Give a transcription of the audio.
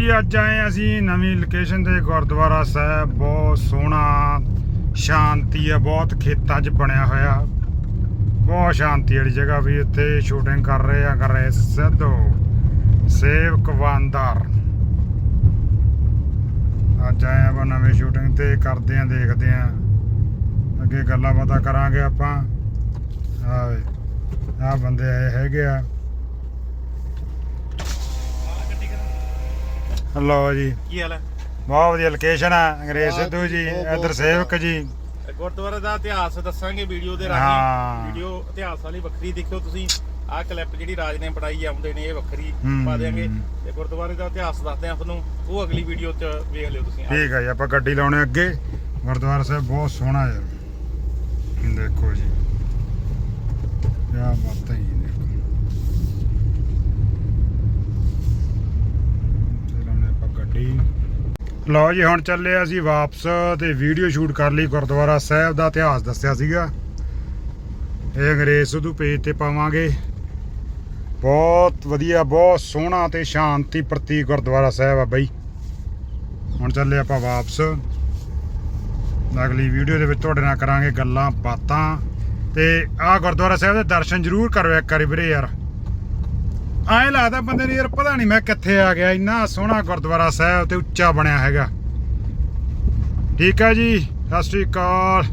ਜੀ, ਅੱਜ ਆਏ ਅਸੀਂ ਨਵੀਂ ਲੋਕੇਸ਼ਨ ਤੇ, ਗੁਰਦੁਆਰਾ ਸਾਹਿਬ। ਬਹੁਤ ਸੋਹਣਾ, ਸ਼ਾਂਤੀ ਆ ਬਹੁਤ ਖੇਤਾਂ 'ਚ ਬਣਿਆ ਹੋਇਆ। ਬਹੁਤ ਸ਼ਾਂਤੀ ਵਾਲੀ ਜਗ੍ਹਾ ਵੀ ਇੱਥੇ ਸ਼ੂਟਿੰਗ ਕਰ ਰਹੇ ਆ, ਕਰ ਰਹੇ ਸਿੱਧੋ ਸੇਵਕ ਵਾਂਦਰ। ਅੱਜ ਆਏ ਆਪਾਂ ਨਵੀਂ ਸ਼ੂਟਿੰਗ ਤੇ, ਕਰਦੇ ਆ ਦੇਖਦੇ ਆ ਅੱਗੇ ਗੱਲਾਂ ਬਾਤਾਂ ਕਰਾਂਗੇ ਆਪਾਂ। ਆ ਆ ਬੰਦੇ ਆਏ ਹੈਗੇ ਆ। ਲਓ ਜੀ। ਕੀ ਹਾਲ ਹੈ? ਬਹੁਤ ਵਧੀਆ ਲੋਕੇਸ਼ਨ ਆ ਅੰਗਰੇਜ਼ ਸਿੱਧੂ ਜੀ ਇਧਰ ਸੇਵਕ ਜੀ। ਗੁਰਦੁਆਰੇ ਦਾ ਇਤਿਹਾਸ ਦੱਸਾਂਗੇ ਵੀਡੀਓ ਦੇ। ਰਾਹੀਂ। ਵੀਡੀਓ ਇਤਿਹਾਸ ਵਾਲੀ ਵੱਖਰੀ ਦੇਖਿਓ ਤੁਸੀਂ। ਆਹ ਕਲਿੱਪ ਜਿਹੜੀ ਰਾਜ ਨੇ ਬਣਾਈ ਆਉਂਦੇ ਨੇ ਇਹ ਵੱਖਰੀ। ਪਾ ਦੇਾਂਗੇ ਤੇ ਗੁਰਦੁਆਰੇ ਦਾ ਇਤਿਹਾਸ ਦੱਸਦੇ ਆ ਤੁਹਾਨੂੰ। ਉਹ ਅਗਲੀ ਵੀਡੀਓ 'ਚ ਵੇਖ ਲਿਓ ਤੁਸੀਂ। ਠੀਕ ਹੈ ਜੀ ਆਪਾਂ ਗੱਡੀ ਲਾਉਣੇ ਅੱਗੇ। ਗੁਰਦੁਆਰਾ ਸਾਹਿਬ ਬਹੁਤ ਸੋਹਣਾ ਹੈ। ਦੇਖੋ ਜੀ ਕੀ ਬਾਤ ਹੈ ਜੀ ਦੇਖੋ ਚਲਾਉਣੇ ਆਪਾਂ ਗੱਡੀ ਲਓ ਜੀ, ਹੁਣ ਚੱਲੇ ਅਸੀਂ ਵਾਪਸ ਤੇ ਵੀਡੀਓ ਸ਼ੂਟ ਕਰ ਲਈ ਗੁਰਦੁਆਰਾ ਸਾਹਿਬ ਦਾ ਇਤਿਹਾਸ ਦੱਸਿਆ ਸੀਗਾ। ਇਹ ਅੰਗਰੇਜ਼ ਸਿੱਧੂ ਪੇਜ ਤੇ ਪਾਵਾਂਗੇ। ਬਹੁਤ ਵਧੀਆ, ਬਹੁਤ ਸੋਹਣਾ ਤੇ ਸ਼ਾਂਤੀ ਪ੍ਰਤੀਕ ਗੁਰਦੁਆਰਾ ਸਾਹਿਬ ਆ ਬਈ। ਹੁਣ ਚੱਲੇ ਆਪਾਂ ਵਾਪਸ। ਅਗਲੀ ਵੀਡੀਓ ਦੇ ਵਿੱਚ ਤੁਹਾਡੇ ਨਾਲ ਕਰਾਂਗੇ ਗੱਲਾਂ ਬਾਤਾਂ। ਤੇ ਆਹ ਗੁਰਦੁਆਰਾ ਸਾਹਿਬ ਦੇ ਦਰਸ਼ਨ ਜ਼ਰੂਰ ਕਰੋ ਇੱਕ ਵਾਰੀ ਵੀਰੇ ਯਾਰ। ਐਂ ਲੱਗਦਾ ਬੰਦੇ ਨੂੰ ਯਾਰ ਪਤਾ ਨਹੀਂ ਮੈਂ ਕਿੱਥੇ ਆ ਗਿਆ, ਇੰਨਾ ਸੋਹਣਾ ਗੁਰਦੁਆਰਾ ਸਾਹਿਬ ਤੇ ਉੱਚਾ ਬਣਿਆ ਹੈਗਾ। ਠੀਕ ਹੈ ਜੀ, ਸਤਿ ਸ਼੍ਰੀ ਅਕਾਲ।